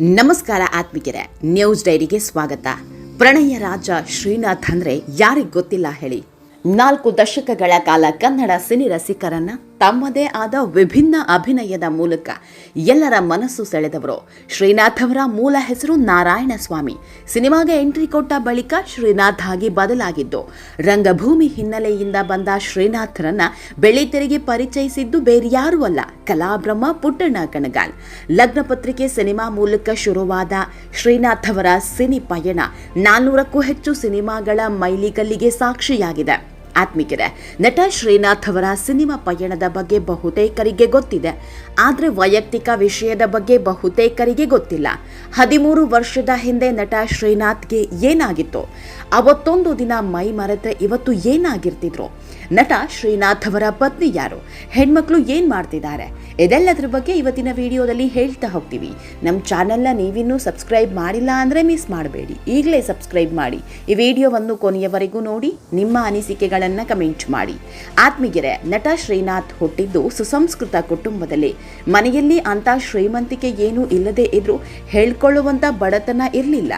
ನಮಸ್ಕಾರ ಆತ್ಮಿಕರೇ ನ್ಯೂಸ್ ಡೈರಿಗೆ ಸ್ವಾಗತ. ಪ್ರಣಯ ರಾಜ ಶ್ರೀನಾಥ್ ಅಂದ್ರೆ ಯಾರಿಗ್ ಗೊತ್ತಿಲ್ಲ ಹೇಳಿ. ನಾಲ್ಕು ದಶಕಗಳ ಕಾಲ ಕನ್ನಡ ಸಿನಿ ರಸಿಕರನ್ನ ತಮ್ಮದೇ ಆದ ವಿಭಿನ್ನ ಅಭಿನಯದ ಮೂಲಕ ಎಲ್ಲರ ಮನಸ್ಸು ಸೆಳೆದವರು. ಶ್ರೀನಾಥ್ ಅವರ ಮೂಲ ಹೆಸರು ನಾರಾಯಣ ಸ್ವಾಮಿ ಸಿನಿಮಾಗೆ ಎಂಟ್ರಿ ಕೊಟ್ಟ ಬಳಿಕ ಶ್ರೀನಾಥ್ ಆಗಿ ಬದಲಾಗಿದ್ದು, ರಂಗಭೂಮಿ ಹಿನ್ನೆಲೆಯಿಂದ ಬಂದ ಶ್ರೀನಾಥ್ರನ್ನ ಬೆಳ್ಳಿತೆರೆಗೆ ಪರಿಚಯಿಸಿದ್ದು ಬೇರ್ಯಾರೂ ಅಲ್ಲ, ಕಲಾಬ್ರಹ್ಮ ಪುಟ್ಟಣ್ಣ ಕಣಗಾಲ್. ಲಗ್ನ ಪತ್ರಿಕೆ ಸಿನಿಮಾ ಮೂಲಕ ಶುರುವಾದ ಶ್ರೀನಾಥ್ ಅವರ ಸಿನಿ ಪಯಣ ನಾನ್ನೂರಕ್ಕೂ ಹೆಚ್ಚು ಸಿನಿಮಾಗಳ ಮೈಲಿಗಲ್ಲಿಗೆ ಸಾಕ್ಷಿಯಾಗಿದೆ. ಆತ್ಮಿಕರೇ, ನಟ ಶ್ರೀನಾಥ್ ಅವರ ಸಿನಿಮಾ ಪಯಣದ ಬಗ್ಗೆ ಬಹುತೇಕರಿಗೆ ಗೊತ್ತಿದೆ. ಆದರೆ ವೈಯಕ್ತಿಕ ವಿಷಯದ ಬಗ್ಗೆ ಬಹುತೇಕರಿಗೆ ಗೊತ್ತಿಲ್ಲ. ಹದಿಮೂರು ವರ್ಷದ ಹಿಂದೆ ನಟ ಶ್ರೀನಾಥ್ಗೆ ಏನಾಗಿತ್ತು? ಅವತ್ತೊಂದು ದಿನ ಮೈ ಮರೆತ್ರೆ ಇವತ್ತು ಏನಾಗಿರ್ತಿದ್ರು? ನಟ ಶ್ರೀನಾಥ್ ಅವರ ಪತ್ನಿ ಯಾರು? ಹೆಣ್ಮಕ್ಳು ಏನ್ ಮಾಡ್ತಿದ್ದಾರೆ? ಇದೆಲ್ಲದರ ಬಗ್ಗೆ ಇವತ್ತಿನ ವಿಡಿಯೋದಲ್ಲಿ ಹೇಳ್ತಾ ಹೋಗ್ತೀವಿ. ನಮ್ಮ ಚಾನೆಲ್ನ ನೀವಿನ್ನೂ ಸಬ್ಸ್ಕ್ರೈಬ್ ಮಾಡಿಲ್ಲ ಅಂದರೆ ಮಿಸ್ ಮಾಡಬೇಡಿ. ಈಗಲೇ ಸಬ್ಸ್ಕ್ರೈಬ್ ಮಾಡಿ. ಈ ವಿಡಿಯೋವನ್ನು ಕೊನೆಯವರೆಗೂ ನೋಡಿ. ನಿಮ್ಮ ಅನಿಸಿಕೆಗಳನ್ನು ಕಮೆಂಟ್ ಮಾಡಿ. ಆತ್ಮೀಗೆರೆ ನಟ ಶ್ರೀನಾಥ್ ಹುಟ್ಟಿದ್ದು ಸುಸಂಸ್ಕೃತ ಕುಟುಂಬದಲ್ಲಿ. ಮನೆಯಲ್ಲಿ ಅಂತ ಶ್ರೀಮಂತಿಕೆ ಏನೂ ಇಲ್ಲದೆ ಇದ್ರೂ ಹೇಳ್ಕೊಳ್ಳುವಂಥ ಬಡತನ ಇರಲಿಲ್ಲ.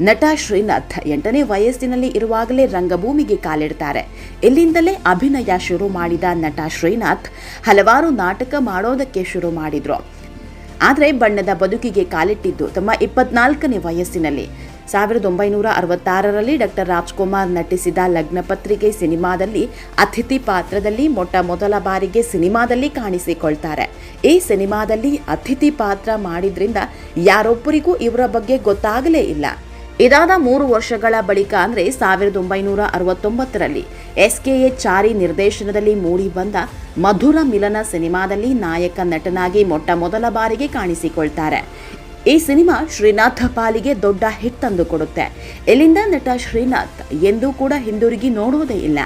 ನಟ ಶ್ರೀನಾಥ್ ಎಂಟನೇ ವಯಸ್ಸಿನಲ್ಲಿ ಇರುವಾಗಲೇ ರಂಗಭೂಮಿಗೆ ಕಾಲಿಡ್ತಾರೆ. ಇಲ್ಲಿಂದಲೇ ಅಭಿನಯ ಶುರು ಮಾಡಿದ ನಟ ಶ್ರೀನಾಥ್ ಹಲವಾರು ನಾಟಕ ಮಾಡೋದಕ್ಕೆ ಶುರು ಮಾಡಿದ್ರು. ಆದರೆ ಬಣ್ಣದ ಬದುಕಿಗೆ ಕಾಲಿಟ್ಟಿದ್ದು ತಮ್ಮ ಇಪ್ಪತ್ನಾಲ್ಕನೇ ವಯಸ್ಸಿನಲ್ಲಿ. ಸಾವಿರದ ಒಂಬೈನೂರ ಅರವತ್ತಾರರಲ್ಲಿ ಡಾಕ್ಟರ್ ರಾಜ್ಕುಮಾರ್ ನಟಿಸಿದ ಲಗ್ನಪತ್ರಿಕೆ ಸಿನಿಮಾದಲ್ಲಿ ಅತಿಥಿ ಪಾತ್ರದಲ್ಲಿ ಮೊಟ್ಟ ಮೊದಲ ಬಾರಿಗೆ ಸಿನಿಮಾದಲ್ಲಿ ಕಾಣಿಸಿಕೊಳ್ತಾರೆ. ಈ ಸಿನಿಮಾದಲ್ಲಿ ಅತಿಥಿ ಪಾತ್ರ ಮಾಡಿದ್ರಿಂದ ಯಾರೊಬ್ಬರಿಗೂ ಇವರ ಬಗ್ಗೆ ಗೊತ್ತಾಗಲೇ ಇಲ್ಲ. ಇದಾದ ಮೂರು ವರ್ಷಗಳ ಬಳಿಕ ಅಂದರೆ ಸಾವಿರದ ಒಂಬೈನೂರ ಅರವತ್ತೊಂಬತ್ತರಲ್ಲಿ ಎಸ್ ಕೆ ಎ ಚಾರಿ ನಿರ್ದೇಶನದಲ್ಲಿ ಮೂಡಿ ಬಂದ ಮಧುರ ಮಿಲನ ಸಿನಿಮಾದಲ್ಲಿ ನಾಯಕ ನಟನಾಗಿ ಮೊಟ್ಟ ಮೊದಲ ಬಾರಿಗೆ ಕಾಣಿಸಿಕೊಳ್ತಾರೆ. ಈ ಸಿನಿಮಾ ಶ್ರೀನಾಥ್ ಪಾಲಿಗೆ ದೊಡ್ಡ ಹಿಟ್ ತಂದು ಕೊಡುತ್ತೆ. ಇಲ್ಲಿಂದ ನಟ ಶ್ರೀನಾಥ್? ಎಂದೂ ಕೂಡ ಹಿಂದಿರುಗಿ ನೋಡುವುದೇ ಇಲ್ಲ.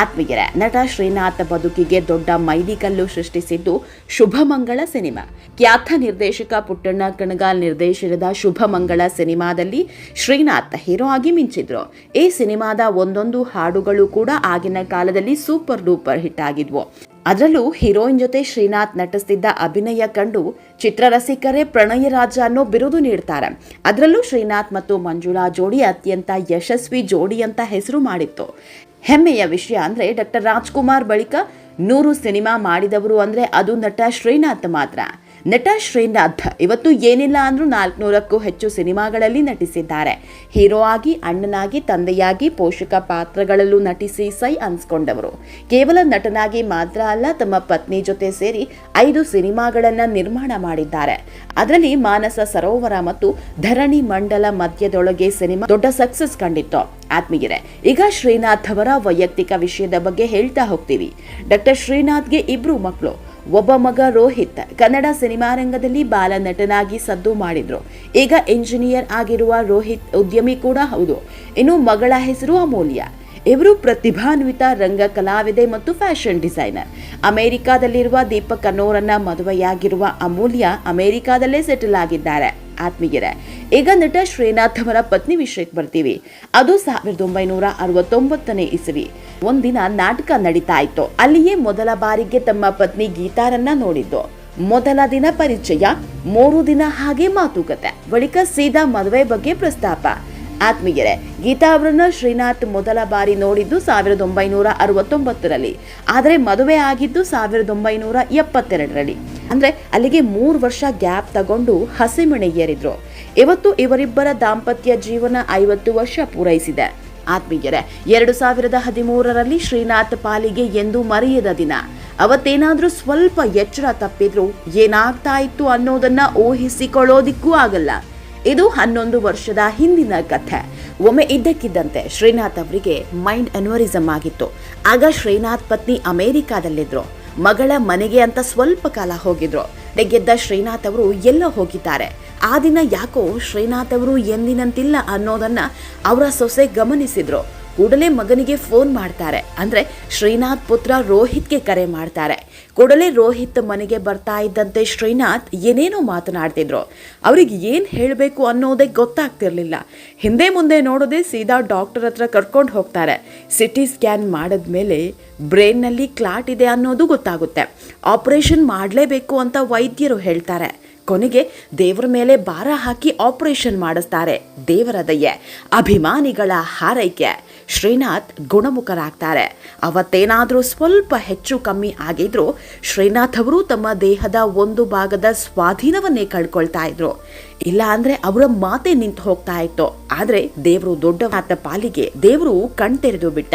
ಆತ್ಮೀಯರ, ನಟ ಶ್ರೀನಾಥ್ ಬದುಕಿಗೆ ದೊಡ್ಡ ಮೈಲಿಕಲ್ಲು ಸೃಷ್ಟಿಸಿದ್ದು ಶುಭಮಂಗಳ ಸಿನಿಮಾ. ಖ್ಯಾತ ನಿರ್ದೇಶಕ ಪುಟ್ಟಣ್ಣ ಕಣಗಾಲ್ ನಿರ್ದೇಶನದ ಶುಭಮಂಗಳ ಸಿನಿಮಾದಲ್ಲಿ ಶ್ರೀನಾಥ್ ಹೀರೋ ಆಗಿ ಮಿಂಚಿದ್ರು. ಈ ಸಿನಿಮಾದ ಒಂದೊಂದು ಹಾಡುಗಳು ಕೂಡ ಆಗಿನ ಕಾಲದಲ್ಲಿ ಸೂಪರ್ ಡೂಪರ್ ಹಿಟ್ ಆಗಿದ್ವು. ಅದರಲ್ಲೂ ಹೀರೋಯಿನ್ ಜೊತೆ ಶ್ರೀನಾಥ್ ನಟಿಸ್ತಿದ್ದ ಅಭಿನಯ ಕಂಡು ಚಿತ್ರರಸಿಕರೇ ಪ್ರಣಯ ರಾಜ ಅನ್ನೋ ಬಿರುದು ನೀಡ್ತಾರೆ. ಅದರಲ್ಲೂ ಶ್ರೀನಾಥ್ ಮತ್ತು ಮಂಜುಳಾ ಜೋಡಿ ಅತ್ಯಂತ ಯಶಸ್ವಿ ಜೋಡಿ ಅಂತ ಹೆಸರು ಮಾಡಿತ್ತು. ಹೆಮ್ಮೆಯ ವಿಷಯ ಅಂದರೆ ಡಾಕ್ಟರ್ ರಾಜ್ಕುಮಾರ್ ಬಳಿಕ ನೂರು ಸಿನಿಮಾ ಮಾಡಿದವರು ಅಂದರೆ ಅದು ನಟ ಶ್ರೀನಾಥ್ ಮಾತ್ರ. ನಟ ಶ್ರೀನಾಥ್ ಇವತ್ತು ಏನಿಲ್ಲ ಅಂದರೂ ನಾಲ್ಕುನೂರಕ್ಕೂ ಹೆಚ್ಚು ಸಿನಿಮಾಗಳಲ್ಲಿ ನಟಿಸಿದ್ದಾರೆ. ಹೀರೋ ಆಗಿ, ಅಣ್ಣನಾಗಿ, ತಂದೆಯಾಗಿ, ಪೋಷಕ ಪಾತ್ರಗಳಲ್ಲೂ ನಟಿಸಿ ಸೈ ಅನ್ಸ್ಕೊಂಡವರು. ಕೇವಲ ನಟನಾಗಿ ಮಾತ್ರ ಅಲ್ಲ, ತಮ್ಮ ಪತ್ನಿ ಜೊತೆ ಸೇರಿ ಐದು ಸಿನಿಮಾಗಳನ್ನ ನಿರ್ಮಾಣ ಮಾಡಿದ್ದಾರೆ. ಅದರಲ್ಲಿ ಮಾನಸ ಸರೋವರ ಮತ್ತು ಧರಣಿ ಮಂಡಲ ಮಧ್ಯದೊಳಗೆ ಸಿನಿಮಾ ದೊಡ್ಡ ಸಕ್ಸಸ್ ಕಂಡಿತ್ತು. ಆತ್ಮೀಯರೇ, ಈಗ ಶ್ರೀನಾಥ್ ಅವರ ವೈಯಕ್ತಿಕ ವಿಷಯದ ಬಗ್ಗೆ ಹೇಳ್ತಾ ಹೋಗ್ತೀವಿ. ಡಾಕ್ಟರ್ ಶ್ರೀನಾಥ್ಗೆ ಇಬ್ರು ಮಕ್ಕಳು ಒಬ್ಬ ಮಗ ರೋಹಿತ್ ಕನ್ನಡ ಸಿನಿಮಾ ರಂಗದಲ್ಲಿ ಬಾಲ ನಟನಾಗಿ ಸದ್ದು ಮಾಡಿದ್ರು. ಈಗ ಇಂಜಿನಿಯರ್ ಆಗಿರುವ ರೋಹಿತ್ ಉದ್ಯಮಿ ಕೂಡ ಹೌದು. ಇನ್ನು ಮಗಳ ಹೆಸರು ಅಮೂಲ್ಯ. ಇವರು ಪ್ರತಿಭಾನ್ವಿತ ರಂಗ ಕಲಾವಿದೆ ಮತ್ತು ಫ್ಯಾಷನ್ ಡಿಸೈನರ್. ಅಮೆರಿಕಾದಲ್ಲಿರುವ ದೀಪಕ್ ಅನ್ನೋರನ್ನ ಮದುವೆಯಾಗಿರುವ ಅಮೂಲ್ಯ ಅಮೆರಿಕಾದಲ್ಲೇ ಸೆಟಲ್ ಆಗಿದ್ದಾರೆ. ಆತ್ಮೀಯರೇ, ಈಗ ನಟ ಶ್ರೀನಾಥ್ ಅವರ ಪತ್ನಿ ವಿಷಯಕ್ಕೆ ಬರ್ತೀವಿ. ಅದು ಸಾವಿರದ ಒಂಬೈನೂರ ಅರವತ್ತೊಂಬತ್ತನೇ ಇಸವಿ. ಒಂದಿನ ನಾಟಕ ನಡೀತಾ ಇತ್ತು ಅಲ್ಲಿಯೇ ಮೊದಲ ಬಾರಿಗೆ ತಮ್ಮ ಪತ್ನಿ ಗೀತಾರನ್ನ ನೋಡಿದ್ದು. ಮೊದಲ ದಿನ ಪರಿಚಯ, ಮೂರು ದಿನ ಹಾಗೆ ಮಾತುಕತೆ. ಬಳಿಕ ಸೀದಾ ಮದುವೆ ಬಗ್ಗೆ ಪ್ರಸ್ತಾಪ. ಆತ್ಮೀಯರೇ, ಗೀತಾ ಅವರನ್ನ ಶ್ರೀನಾಥ್ ಮೊದಲ ಬಾರಿ ನೋಡಿದ್ದು ಸಾವಿರದ ಒಂಬೈನೂರ ಅರವತ್ತೊಂಬತ್ತರಲ್ಲಿ. ಆದರೆ ಮದುವೆ ಆಗಿದ್ದು ಸಾವಿರದ ಒಂಬೈನೂರ ಎಪ್ಪತ್ತೆರಡರಲ್ಲಿ. ಅಂದ್ರೆ ಅಲ್ಲಿಗೆ ಮೂರು ವರ್ಷ ಗ್ಯಾಪ್ ತಗೊಂಡು ಹಸಿಮಣೆ ಏರಿದ್ರು. ಇವತ್ತು ಇವರಿಬ್ಬರ ದಾಂಪತ್ಯ ಜೀವನ ಐವತ್ತು ವರ್ಷ ಪೂರೈಸಿದೆ. ಆತ್ಮೀಯರೇ, ಎರಡು ಸಾವಿರದ ಹದಿಮೂರರಲ್ಲಿ ಶ್ರೀನಾಥ್ ಪಾಲಿಗೆ ಎಂದು ಮರೆಯದ ದಿನ. ಅವತ್ತೇನಾದರೂ ಸ್ವಲ್ಪ ಎಚ್ಚರ ತಪ್ಪಿದ್ರು ಏನಾಗ್ತಾ ಇತ್ತು ಅನ್ನೋದನ್ನ ಊಹಿಸಿಕೊಳ್ಳೋದಿಕ್ಕೂ ಆಗಲ್ಲ. ಇದು ಹನ್ನೊಂದು ವರ್ಷದ ಹಿಂದಿನ ಕಥೆ. ಒಮ್ಮೆ ಇದ್ದಕ್ಕಿದ್ದಂತೆ ಶ್ರೀನಾಥ್ ಅವರಿಗೆ ಮೈಂಡ್ ಅನ್ವರಿಸಮ್ ಆಗಿತ್ತು. ಆಗ ಶ್ರೀನಾಥ್ ಪತ್ನಿ ಅಮೆರಿಕಾದಲ್ಲಿದ್ರು. ಮಗಳ ಮನೆಗೆ ಅಂತ ಸ್ವಲ್ಪ ಕಾಲ ಹೋಗಿದ್ರು. ಗೆದ್ದ ಶ್ರೀನಾಥ್ ಅವರು ಎಲ್ಲ ಹೋಗಿದ್ದಾರೆ. ಆ ದಿನ ಯಾಕೋ ಶ್ರೀನಾಥ್ ಅವರು ಎಂದಿನಂತಿಲ್ಲ ಅನ್ನೋದನ್ನ ಅವರ ಸೊಸೆ ಗಮನಿಸಿದ್ರು. ಕೂಡಲೇ ಮಗನಿಗೆ ಫೋನ್ ಮಾಡ್ತಾರೆ. ಅಂದ್ರೆ ಶ್ರೀನಾಥ್ ಪುತ್ರ ರೋಹಿತ್ಗೆ ಕರೆ ಮಾಡ್ತಾರೆ. ಕೂಡಲೇ ರೋಹಿತ್ ಮನೆಗೆ ಬರ್ತಾ ಇದ್ದಂತೆ ಶ್ರೀನಾಥ್ ಏನೇನೋ ಮಾತನಾಡ್ತಿದ್ರು. ಅವ್ರಿಗೆ ಏನು ಹೇಳಬೇಕು ಅನ್ನೋದೇ ಗೊತ್ತಾಗ್ತಿರ್ಲಿಲ್ಲ. ಹಿಂದೆ ಮುಂದೆ ನೋಡೋದೇ ಸೀದಾ ಡಾಕ್ಟರ್ ಹತ್ರ ಕರ್ಕೊಂಡು ಹೋಗ್ತಾರೆ. ಸಿಟಿ ಸ್ಕ್ಯಾನ್ ಮಾಡಿದ್ಮೇಲೆ ಬ್ರೈನ್ನಲ್ಲಿ ಕ್ಲಾಟ್ ಇದೆ ಅನ್ನೋದು ಗೊತ್ತಾಗುತ್ತೆ. ಆಪರೇಷನ್ ಮಾಡಲೇಬೇಕು ಅಂತ ವೈದ್ಯರು ಹೇಳ್ತಾರೆ. ಕೊನೆಗೆ ದೇವರ ಮೇಲೆ ಭಾರ ಹಾಕಿ ಆಪರೇಷನ್ ಮಾಡಿಸ್ತಾರೆ ದೇವರ ದಯೆ ಅಭಿಮಾನಿಗಳ ಹಾರೈಕೆ. ಶ್ರೀನಾಥ್ ಗುಣಮುಖರಾಗ್ತಾರೆ. ಅವತ್ತೇನಾದರೂ ಸ್ವಲ್ಪ ಹೆಚ್ಚು ಕಮ್ಮಿ ಆಗಿದ್ರು ಶ್ರೀನಾಥ್ ಅವರು ತಮ್ಮ ದೇಹದ ಒಂದು ಭಾಗದ ಸ್ವಾಧೀನವನ್ನೇ ಕಳ್ಕೊಳ್ತಾ ಇದ್ರು. ಇಲ್ಲ ಅಂದ್ರೆ ಅವರ ಮಾತೆ ನಿಂತು ಹೋಗ್ತಾ ಇತ್ತು. ಆದ್ರೆ ದೇವರು ದೊಡ್ಡವಾದ ಪಾಲಿಗೆ ದೇವರು ಕಣ್ತೆರೆದು ಬಿಟ್ಟ.